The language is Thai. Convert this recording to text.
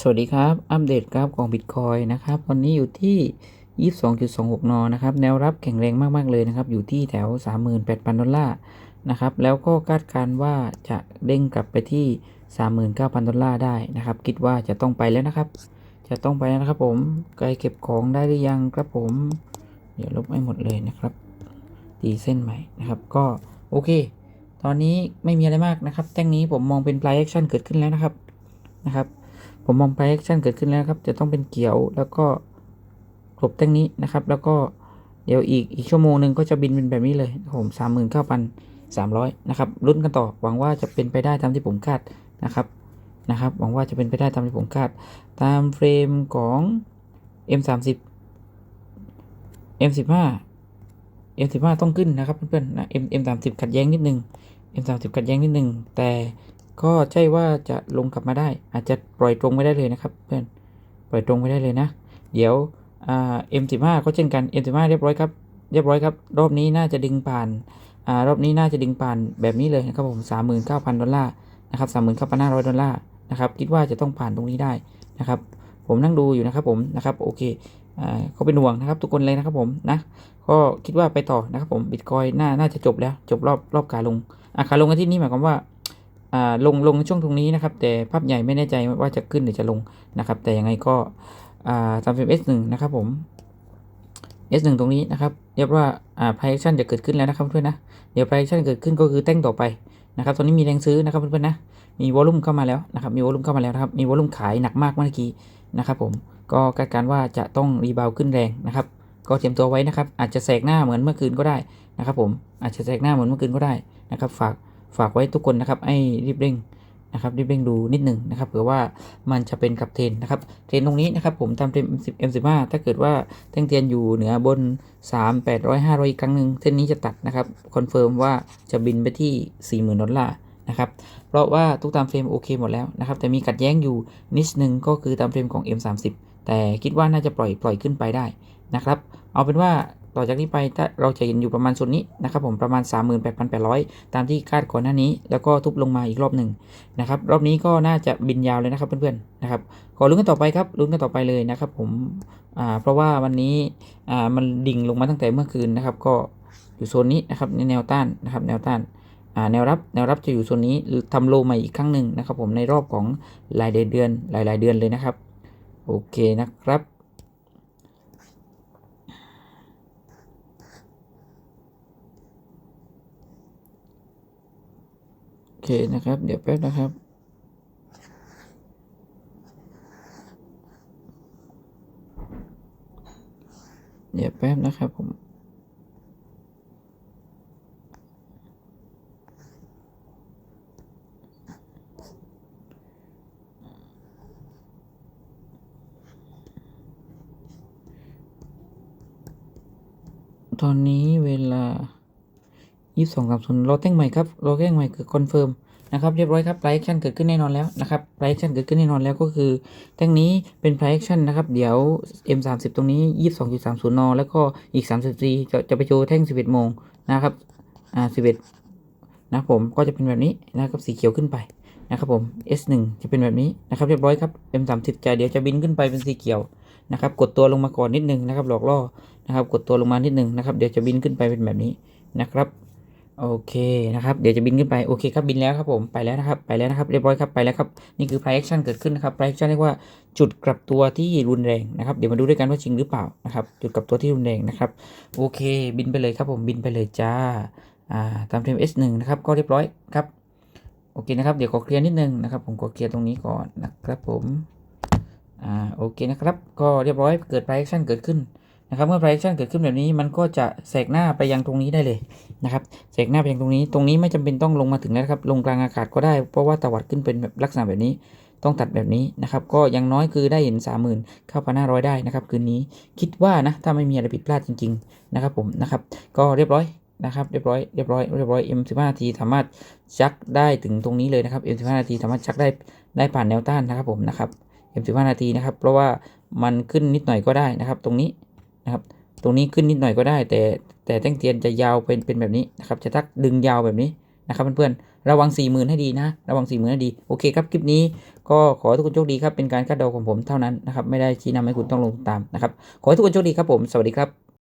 สวัสดีครับ อัปเดตกราฟของ Bitcoin นะครับ วันนี้อยู่ที่ 22.26 น นะครับ แนวรับแข็งแรงมาก ๆ เลยนะครับ อยู่ที่แถว 38,000 ดอลลาร์นะครับ แล้วก็คาดการณ์ว่าจะเด้งกลับไปที่ 39,000 ดอลลาร์ได้นะครับ คิดว่าจะต้องไปแล้วนะครับ จะต้องไปแล้วนะครับผมไกลเก็บของได้หรือยังครับผม เดี๋ยวลบให้หมดเลยนะครับ ตีเส้นใหม่นะครับ ก็โอเค ตอนนี้ไม่มีอะไรมากนะครับ แท่งนี้ผมมองเป็น price action เกิดขึ้นแล้วนะครับ นะครับ ผมมอง price action เกิดขึ้นแล้วครับ จะต้องเป็นเขียวแล้วก็กลบแท่งนี้นะครับ แล้วก็เดี๋ยวอีกอีกชั่วโมงหนึ่งก็จะบินเป็นแบบนี้เลยครับผมสามหมื่นเก้าพันสามร้อยนะครับลุ้นกันต่อหวังว่าจะเป็นไปได้ตามที่ผมคาดนะครับนะครับ หวังว่าจะเป็นไปได้ตามที่ผมคาด ตามเฟรมของ M30 M15 M15 ต้องขึ้นนะครับเพื่อนๆนะ M M30 ขัดแย้งนิดนึง M30 ขัดแย้งนิดนึงแต่ ก็ใช่ว่าจะลงกลับมาได้ อาจจะปล่อยตรงไม่ได้เลยนะครับเพื่อนปล่อยตรงไม่ได้เลยนะ เดี๋ยวเอ่า M15 ก็เช่นกัน M15 เรียบร้อยครับเรียบร้อยครับ รอบนี้น่าจะดึงผ่านอ่ารอบนี้น่าจะดึงผ่านแบบนี้เลยนะครับผม39,000ดอลลาร์นะครับ39,500ดอลลาร์นะครับคิดว่าจะต้องผ่านตรงนี้ได้นะครับ ผมนั่งดูอยู่นะครับผมนะครับโอเคอ่าเขาเป็นห่วงนะครับทุกคนเลยนะครับผมนะก็คิดว่าไปต่อนะครับผมบิตคอยน่าน่าจะจบแล้ว จบรอบรอบขาลงอะขาลงกันที่นี่หมายความว่า ลงลงช่วงตรงนี้นะครับ แต่ภาพใหญ่ไม่แน่ใจว่าจะขึ้นหรือจะลงนะครับ แต่ยังไงก็ตามเฟรม S1 นะครับผม S1 ตรงนี้นะครับเรียกว่าอ่า price action จะเกิดขึ้นแล้วนะครับเพื่อนนะ เดี๋ยว price action เกิดขึ้นก็คือแต้งต่อไปนะครับตอนนี้มีแรงซื้อนะครับเพื่อนๆนะ มีวอลุ่มเข้ามาแล้วนะครับ มีวอลุ่มเข้ามาแล้วนะครับ มีวอลุ่มขายหนักมากเมื่อกี้นะครับผม ก็คาดการณ์ว่าจะต้องรีบาวขึ้นแรงนะครับ ก็เตรียมตัวไว้นะครับ อาจจะแสกหน้าเหมือนเมื่อคืนก็ได้นะครับผม อาจจะแสกหน้าเหมือนเมื่อคืนก็ได้นะครับ ฝาก ฝากไว้ทุกคนนะครับให้รีบเร่งนะครับรีบเร่งดูนิดหนึ่งนะครับเผื่อว่ามันจะเป็นกับเทนนะครับเทนตรงนี้นะครับผมตามเทรน M10 M15 ถ้าเกิดว่าแท่งเทียนอยู่เหนือบน 3 800 500 อีกครั้งหนึ่งเส้นนี้จะตัดนะครับคอนเฟิร์มว่าจะบินไปที่ 40,000ดอลลาร์นะครับเพราะว่าทุกตามเฟรมโอเคหมดแล้วนะครับแต่มีขัดแย้งอยู่นิดนึงก็คือตามเฟรมของ M30 แต่คิดว่าน่าจะปล่อยปล่อยขึ้นไปได้นะครับเอาเป็นว่า ต่อจากนี้ไปถ้าเราจะเห็นอยู่ประมาณส่วนนี้นะครับผมประมาณ 38,800 ตามที่คาดก่อนหน้านี้ แล้วก็ทุบลงมาอีกรอบหนึ่งนะครับรอบนี้ก็น่าจะบินยาวเลยนะครับเพื่อนๆนะครับขอลุ้นกันต่อไปครับลุ้นกันต่อไปเลยนะครับผมอ่าเพราะว่าวันนี้อ่ามันดิ่งลงมาตั้งแต่เมื่อคืนนะครับ ก็อยู่โซนนี้นะครับในแนวต้านนะครับแนวต้านอ่าแนวรับแนวรับจะอยู่โซนนี้ทำโลใหม่อีกครั้งหนึ่งนะครับผมในรอบของหลายเดือนหลายหลายๆเดือนเลยนะครับ โอเคนะครับ เคนะครับ เดี๋ยวแป๊บนะครับ เดี๋ยวแป๊บนะครับผมตอนนี้เวลา ยี่สิบสองสามศูนย์เราแท่งใหม่ครับเราแท่งใหม่คือคอนเฟิร์มนะครับเรียบร้อยครับไ r ร e ชั่นเกิดขึ้นแน่นอนแล้วนะครับไ r ร e ชั่นเกิดขึ้นแน่นอนแล้วก็คือแท่งนี้เป็นไ r ร e ชั่นนะครับเดี๋ยว M 3 0 ตรงนี้ยี่สองจุดสามศูนย์นแล้วก็อีกสามสิบสี่จะจะไปโชว์แท่งสิบเอ็ดโมงนะครับอ่าสิบเอ็ดนะผมก็จะเป็นแบบนี้นะครับสีเขียวขึ้นไปนะครับผม S1 จะเป็นแบบนี้นะครับเรียบร้อยครับ M 3 0 จะเดี๋ยวจะบินขึ้นไปเป็นสีเขียวนะครับกดตัวลงมาก่อนนิดนึงนะครับหลอกล่อนะครับกดตัวลงมานิดนึงนะครับเดี๋ยวจะบินขึ้นไปเป็นแบบนี้นะครับ โอเคนะครับเดี๋ยวจะบินขึ้นไปโอเคครับบินแล้วครับผมไปแล้วนะครับไปแล้วนะครับเรียบร้อยครับไปแล้วครับนี่คือ price action เกิดขึ้นนะครับ price action เรียกว่าจุดกลับตัวที่รุนแรงนะครับเดี๋ยวมาดูด้วยกันว่าจริงหรือเปล่านะครับจุดกลับตัวที่รุนแรงนะครับโอเค บินไปเลยครับผมบินไปเลยจ้าอ่าตามเทรม S1 นะครับก็เรียบร้อยครับโอเคนะครับเดี๋ยวขอเคลียร์นิดนึงนะครับผมขอเคลียร์ตรงนี้ก่อนนะครับผมอ่าโอเคนะครับก็เรียบร้อยเกิด price action เกิดขึ้น นะครับเมื่อ price action เกิดขึ้นแบบนี้มันก็จะแสกหน้าไปยังตรงนี้ได้เลยนะครับแสกหน้าไปยังตรงนี้ ตรงนี้ไม่จำเป็นต้องลงมาถึงแล้วครับลงกลางอากาศก็ได้ เพราะว่าตวัดขึ้นเป็นแบบลักษณะแบบนี้ต้องตัดแบบนี้นะครับ ก็อยังน้อยคือได้เห็น 3 0 0 0 0 9 5 0 0ได้นะครับคืนนี้คิดว่านะถ้าไม่มีอะไรผิดพลาดจริง ๆ นะครับผมนะครับ ก็เรียบร้อยนะครับเรียบร้อยเรียบร้อยเรียบร้อย M15 นาทีสามารถชักได้ถึงตรงนี้เลยนะครับ M15 นาทีสามารถชักได้ได้ผ่านแนวต้านนะครับผมนะครับ M15 นาทีนะครับ เพราะว่ามันขึ้นนิดหน่อยก็ได้นะครับ ตรงนี้ นะครับ ตรงนี้ขึ้นนิดหน่อยก็ได้ แต่แต่แท่งเทียนจะยาวเป็นเป็นแบบนี้นะครับ จะทักดึงยาวแบบนี้นะครับเพื่อนๆ ระวัง 4 0,000 ให้ดีนะ ระวัง 4 0,000 ให้ดี โอเคครับ คลิปนี้ก็ขอทุกคนโชคดีครับ เป็นการคาดเดาของผมเท่านั้นนะครับ ไม่ได้ชี้นำให้คุณต้องลงตามนะครับ ขอให้ทุกคนโชคดีครับผม สวัสดีครับ